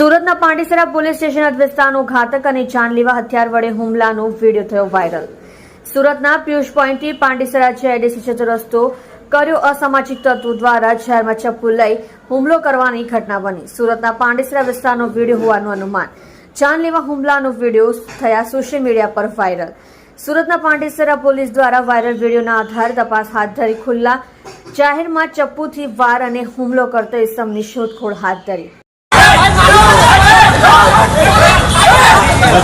સુરતના Pandesara police station વિસ્તારનો ઘાતક અને જાનલેવા હથિયાર વડે હુમલાનો વીડિયો થયો વાયરલ. સુરતના પિયુષ પોઈન્ટથી પાંડેસરા જેડીસી જતો રસ્તો કર્યો અસામાજિક તત્વો દ્વારા શહેરમાં ચપ્પુ લઈ હુમલો કરવાની ઘટના બની. સુરતના પાંડેસરા વિસ્તારનો વીડિયો હોવાનું અનુમાન. જાનલેવા હુમલાનો વીડિયો થયા સોશિયલ મીડિયા પર વાયરલ. સુરતના પાંડેસરા પોલીસ દ્વારા વાયરલ વિડીયોના આધારે તપાસ હાથ ધરી ખુલ્લા જાહેરમાં ચપ્પુથી વાર અને હુમલો કરતો ઇસમની શોધખોળ હાથ ધરી.